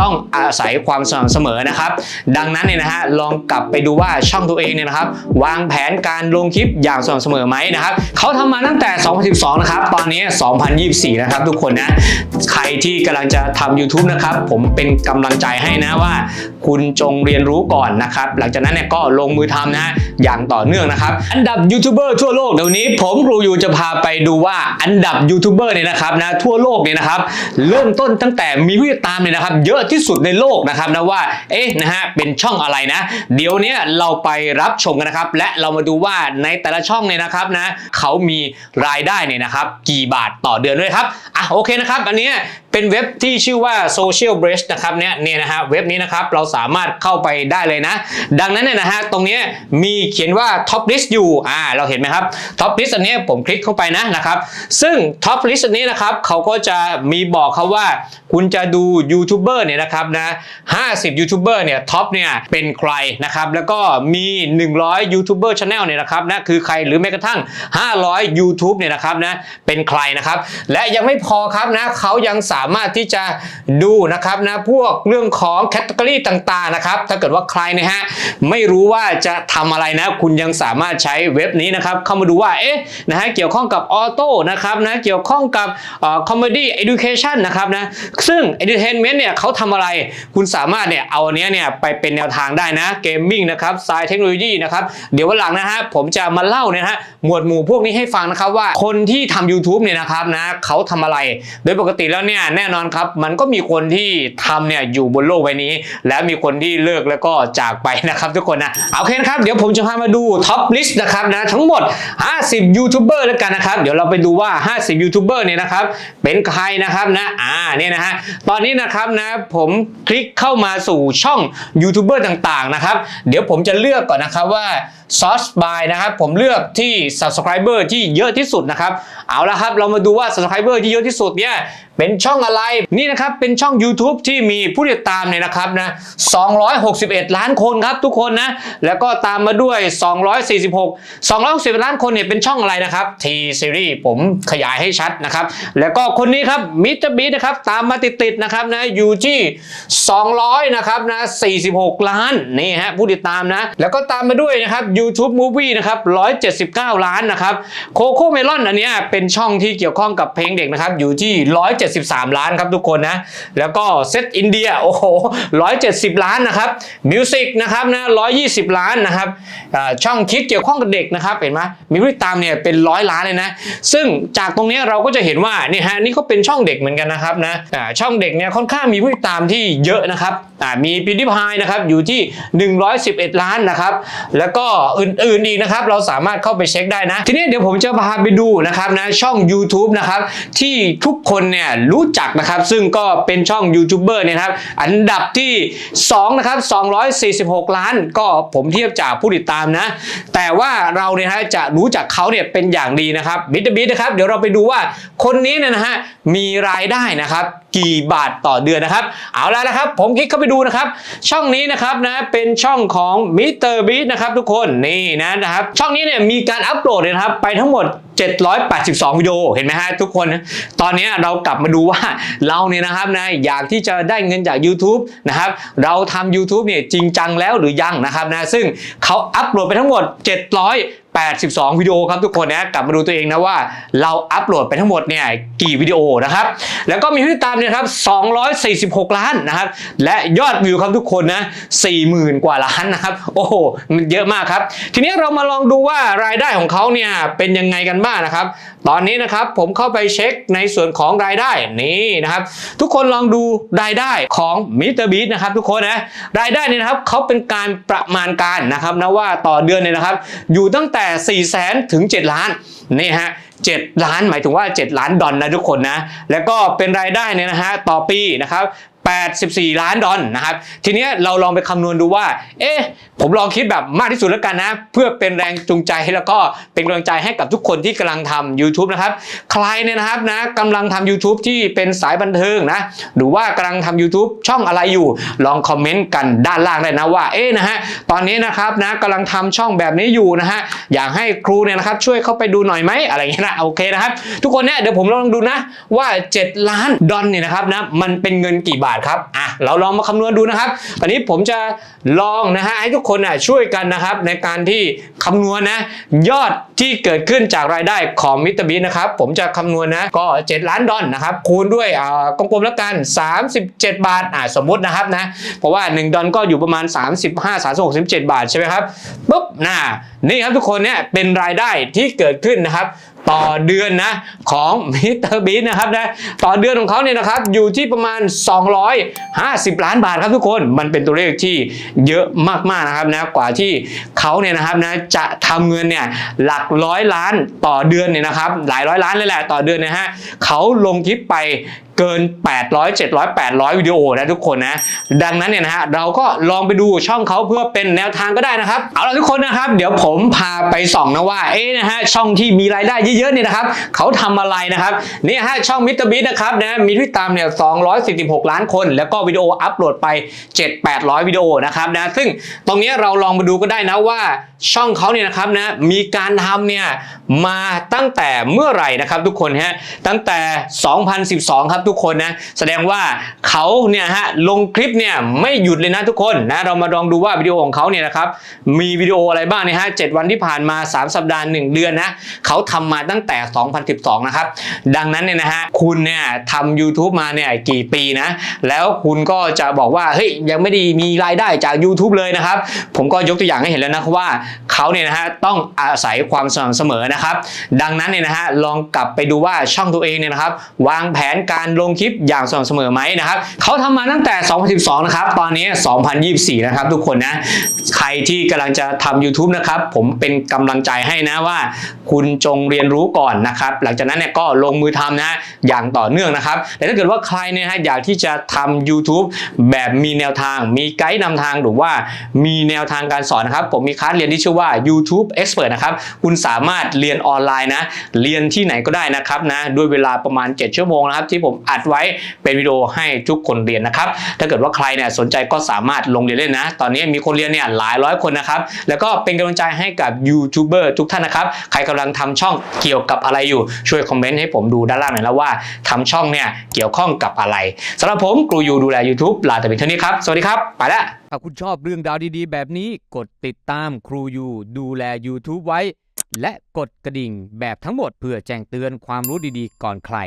ต้องอาศัยความสม่ำเสมอนะครับ ดังนั้นเนี่ยนะฮะลองกลับไปดูว่าช่องตัวเองเนี่ยนะครับ วางแผนการลงคลิปอย่างสม่ำเสมอไหมนะครับเขาทำมาตั้งแต่ 2012 นะครับ ตอนนี้ 2024 นะครับทุกคนนะใครที่กำลังจะทำ YouTube นะครับ ผมเป็นกำลังใจให้นะว่า คุณจงเรียนรู้ก่อนนะครับ หลังจากนั้นเนี่ยก็ลงมือทำนะอย่างต่อเนื่องนะครับ อันดับยูทูบเบอร์ทั่วโลกเดี๋ยวนี้ผมครูอยู่จะพาไปดูว่าอันดับยูทูบเบอร์เนี่ยนะครับนะทั่วโลกเนี่ยนะครับเริ่มต้นตั้งแต่มีผู้ติดตามเนี่ยนะครับ เยอะที่สุดในโลกนะครับนะว่าเอ๊ะนะฮะเป็นช่องอะไรนะ เดี๋ยวนี้เราไปรับชมกันนะครับ และเรามาดูว่าในแต่ละช่องเนี่ยนะครับนะเขามีรายได้เนี่ยนะครับ กี่บาทต่อเดือนด้วยครับอะโอเคนะครับ อันนี้เป็นเว็บที่ชื่อว่า Social b r e a s h นะครับเนี่ยเนี่ยนะฮะเว็บนี้นะครับเราสามารถเข้าไปได้เลยนะ ดังนั้นเนี่ยนะฮะตรงนี้มีเขียนว่า Top List อยู่อ่าเราเห็นไหมครับ Top List อันนี้ผมคลิกเข้าไปนะนะครับ ซึ่ง Top List อันนี้นะครับเขาก็จะมีบอกครับว่าคุณจะดูยูทูบเบอร์เนี่ยนะครับนะ50ยูทูบเบอร์เนี่ยท็อปเนี่ยเป็นใครนะครับแล้วก็มี 100ยูทูบเบอร์ชาแนลเนี่ยนะครับนะคือใครหรือแม้กระทั่ง 500 YouTube เนี่ยนะครับนะเป็นใครนะครับ และยังไม่พอครับนะเขายังสามารถที่จะดูนะครับนะพวกเรื่องของแคตตาล็อต่างๆนะครับถ้าเกิดว่าใครนะฮะไม่รู้ว่าจะทำอะไรนะ คุณยังสามารถใช้เว็บนี้นะครับเข้ามาดูว่าเอ๊ะนะฮะเกี่ยวข้องกับออโต้นะครับนะเกี่ยวข้องกับคอมเมดี้เอดูเคชันนะครับนะซึ่ง Entertainment เนี่ยเขาททำอะไร คุณสามารถเนี่ยเอาอันเนี้ยเนี่ยไปเป็นแนวทางได้นะเกมมิ่งนะครับสายเทคโนโลยีนะครับเดี๋ยววันหลังนะฮะผมจะมาเล่าเนี่ยฮะหมวดหมู่พวกนี้ให้ฟังนะครับว่าคนที่ทำ YouTube เนี่ยนะครับนะเขาทำอะไร โดยปกติแล้วเนี่ยแน่นอนครับมันก็มีคนที่ทำเนี่ยอยู่บนโลกใบนี้ และมีคนที่เลิกแล้วก็จากไปนะครับทุกคนนะเอาโอเคนะครับเดี๋ยวผมจะพามาดูท็อปลิสต์นะครับนะทั้งหมด 50 ยูทูบเบอร์แล้วกันนะครับ เดี๋ยวเราไปดูว่า 50 ยูทูบเบอร์เนี่ยนะครับเป็นใครนะครับนะอ่าเนี่ยนะฮะตอนนี้นะครับนะผมคลิกเข้ามาสู่ช่องยูทูบเบอร์ต่างๆนะครับ เดี๋ยวผมจะเลือกก่อนนะครับว่า Source by นะครับผมเลือกที่ Subscriber ที่เยอะที่สุดนะครับ เอาละครับเรามาดูว่า Subscriber ที่เยอะที่สุดเนี่ยเป็นช่องอะไรนี่นะครับเป็นช่อง YouTube ที่มีผู้ติดตามเนี่ยนะครับนะ261 ล้านคนครับทุกคนนะแล้วก็ตามมาด้วย 246 261ล้านคนเนี่ยเป็นช่องอะไรนะครับ T Series ผมขยายให้ชัดนะครับแล้วก็คนนี้ครับมิสเตอร์บีนะครับตามมาติดๆนะครับนะอยู่ที่ 200 นะครับนะ46 ล้านนี่ฮะผู้ติดตามนะแล้วก็ตามมาด้วยนะครับ YouTube Movie นะครับ 179 ล้านนะครับโคโค่เมลอนอันนี้เป็นช่องที่เกี่ยวข้องกับเพลงเด็กนะครับ อยู่ที่ 173 ล้านครับทุกคนนะ แล้วก็เซตอินเดียโอ้โห 170 ล้านนะครับมิวสิกนะครับนะ 120 ล้านนะครับช่องคิดเกี่ยวข้องกับเด็กนะครับเห็นไหมมีผู้ติดตามเนี่ยเป็นร้อยล้านเลยนะ ซึ่งจากตรงนี้เราก็จะเห็นว่านี่ฮะนี่ก็เป็นช่องเด็กเหมือนกันนะครับนะช่องเด็กเนี่ยค่อนข้างมีผู้ติดตามที่เยอะนะครับมีปีดิพายนะครับอยู่ที่ 111 ล้านนะครับ แล้วก็อื่นๆอีกนะครับ เราสามารถเข้าไปเช็คได้นะ ทีนี้เดี๋ยวผมจะพาไปดูนะครับนะช่อง YouTube นะครับที่ทุกคนเนี่ยรู้จักนะครับ ซึ่งก็เป็นช่องยูทูบเบอร์เนี่ยครับอันดับที่2นะครับ246 ล้าน ก็ผมเทียบจากผู้ติดตามนะ แต่ว่าเราเนี่ยนะจะรู้จักเขาเนี่ยเป็นอย่างดีนะครับบิทบิทนะครับ เดี๋ยวเราไปดูว่าคนนี้เนี่ยนะฮะมีรายได้นะครับ กี่บาทต่อเดือนนะครับ เอาแล้วนะครับ ผมคลิกเข้าไปดูนะครับ ช่องนี้นะครับนะเป็นช่องของมิสเตอร์บีนะครับทุกคนนี่นะนะครับ ช่องนี้เนี่ยมีการอัปโหลดนะครับไปทั้งหมด 782 วิดีโอ เห็นไหมฮะทุกคน ตอนนี้เรากลับมาดูว่าเราเนี่ยนะครับนะอยากที่จะได้เงินจาก YouTube นะครับ เราทำ YouTube เนี่ยจริงจังแล้วหรือยังนะครับนะ ซึ่งเขาอัปโหลดไปทั้งหมด 700 82 วิดีโอครับทุกคนนะกลับมาดูตัวเองนะว่าเราอัปโหลดไปทั้งหมดเนี่ยกี่วิดีโอนะครับแล้วก็มีผู้ติดตามเนี่ยครับ 246 ล้านนะครับและยอดวิวครับทุกคนนะ40,000 กว่าล้านนะครับโอ้โหมันเยอะมากครับ ทีนี้เรามาลองดูว่ารายได้ของเขาเนี่ยเป็นยังไงกันบ้างนะครับ ตอนนี้นะครับผมเข้าไปเช็คในส่วนของรายได้นี่นะครับ ทุกคนลองดูรายได้ของมิสเตอร์บีนะครับทุกคนนะรายได้นี่นะครับเขาเป็นการประมาณการนะครับนะว่าต่อเดือนเนี่ยนะครับ อยู่ตั้งแต่4 0 0แสนถึง 7 ล้านนี่ฮะ7ล้านหมายถึงว่า 7 ล้านดอลนะทุกคนนะ แล้วก็เป็นรายได้เนี่ยนะฮะต่อปีนะครับ 84 ล้านดอลนะครับทีนี้เราลองไปคำนวณดูว่า เอ๊ะผมลองคิดแบบมากที่สุดแล้วกันนะ เพื่อเป็นแรงจูงใจแล้วก็เป็นกำลังใจให้กับทุกคนที่กำลังทำ YouTube นะครับ ใครเนี่ยนะครับนะกำลังทำ YouTube ที่เป็นสายบันเทิงนะ หรือว่ากำลังทำ YouTube ช่องอะไรอยู่ ลองคอมเมนต์กันด้านล่างได้นะว่า เอ๊ะนะฮะ ตอนนี้นะครับนะกำลังทำช่องแบบนี้อยู่นะฮะ อยากให้ครูเนี่ยนะครับช่วยเข้าไปดูหน่อยไหมอะไรอย่างเงี้ยนะ โอเคนะครับ ทุกคนเนี่ยเดี๋ยวผมลองดูนะว่า 7 ล้านดอลเนี่ยนะครับนะ มันเป็นเงินกี่บาทาทครับอะเราลองมาคำนวณดูนะครับตอนนี้ผมจะลองนะฮะให้ทุกคนน่ะช่วยกันนะครับในการที่คำนวณนะยอดที่เกิดขึ้นจากรายได้ของมิตรบินะครับผมจะคำนวณนะก็ 7 ล้านดอลนะครับคูณด้วยอ่ากลมๆแล้วกัน 37 บาทอ่าสมมุตินะครับนะเพราะว่า 1 ดอลก็อยู่ประมาณ 35 36 37 บาทใช่ไหมครับปุ๊บน่านี่ครับทุกคนเนี่ยเป็นรายได้ที่เกิดขึ้นนะครับ ต่อเดือนนะของมิสเตอร์บีนะครับนะต่อเดือนของเขาเนี่ยนะครับอยู่ที่ประมาณ 250 ล้านบาทครับทุกคนมันเป็นตัวเลขที่เยอะมากๆนะครับนะกว่าที่เขาเนี่ยนะครับนะจะทำเงินเนี่ยหลักร้อยล้านต่อเดือนเนี่ยนะครับหลายร้อยล้านเลยแหละต่อเดือนนะฮะเขาลงคลิปไป เกิน 800 700 800 วิดีโอนะทุกคนนะ ดังนั้นเนี่ยนะฮะเราก็ลองไปดูช่องเขาเพื่อเป็นแนวทางก็ได้นะครับ เอาล่ะทุกคนนะครับ เดี๋ยวผมพาไปส่องนะว่าเอ๊ะนะฮะช่องที่มีรายได้เยอะๆเนี่ยนะครับเขาทำอะไรนะครับเนี่ยฮะช่องมิสเตอร์บีนะครับนะมีผู้ติดตามเนี่ย246 ล้านคน แล้วก็วิดีโออัปโหลดไป 7 800 วิดีโอนะครับนะซึ่งตรงนี้เราลองมาดูก็ได้นะว่าช่องเขาเนี่ยนะครับนะมีการทำเนี่ยมาตั้งแต่เมื่อไหร่นะครับทุกคนฮะตั้งแต่ 2012 ครับทุกคนนะแสดงว่าเขาเนี่ยฮะลงคลิปเนี่ยไม่หยุดเลยนะทุกคนนะเรามาลองดูว่าวิดีโอของเขาเนี่ยนะครับมีวิดีโออะไรบ้างเนี่ยฮะ7วันที่ผ่านมา 3 สัปดาห์ 1 เดือนนะเขาทำมาตั้งแต่ 2012 นะครับดังนั้นเนี่ยนะฮะคุณเนี่ยทำ YouTube มาเนี่ยกี่ปีนะแล้วคุณก็จะบอกว่าเฮ้ยยังไม่ได้มีรายได้จาก YouTube เลยนะครับผมก็ยกตัวอย่างให้เห็นแล้วนะว่าเขาเนี่ยนะฮะต้องอาศัยความสม่ำเสมอนะครับ ดังนั้นเนี่ยนะฮะลองกลับไปดูว่าช่องตัวเองเนี่ยนะครับ วางแผนการลงคลิปอย่างสม่ำเสมอไหมนะครับเขาทำมาตั้งแต่ 2012 นะครับ ตอนนี้ 2024 นะครับ ทุกคนนะใครที่กำลังจะทำ YouTube นะครับ ผมเป็นกำลังใจให้นะว่า คุณจงเรียนรู้ก่อนนะครับ หลังจากนั้นเนี่ยก็ลงมือทำนะอย่างต่อเนื่องนะครับแต่ถ้าเกิดว่าใครเนี่ยฮะอยากที่จะทำ YouTube แบบมีแนวทาง มีไกด์นำทางหรือว่ามีแนวทางการสอนนะครับ ผมมีคลาสเรียนที่ชื่อว่า YouTube Expert นะครับ คุณสามารถเเรียนออนไลน์นะ เรียนที่ไหนก็ได้นะครับนะด้วยเวลาประมาณ 7 ชั่วโมงนะครับที่ผมอัดไว้เป็นวิดีโอให้ทุกคนเรียนนะครับ ถ้าเกิดว่าใครเนี่ยสนใจก็สามารถลงเรียนเล่นะ ตอนนี้มีคนเรียนเนี่ยหลายร้อยคนนะครับ แล้วก็เป็นกำลังใจให้กับยูทูบเบอร์ทุกท่านนะครับ ใครกำลังทำช่องเกี่ยวกับอะไรอยู่ช่วยคอมเมนต์ให้ผมดูด้านล่างหน่อยแล้วว่าทำช่องเนี่ยเกี่ยวข้องกับอะไรสำหรับผมครูยูดูแล YouTube ลาแต่เพียงเท่านี้ครับ สวัสดีครับ ไปล้วถ้าคุณชอบเรื่องราวดีๆ แบบนี้กดติดตามครูยูดูแล YouTube ไว้ และกดกระดิ่งแบบทั้งหมดเพื่อแจ้งเตือนความรู้ดีๆ ก่อนใคร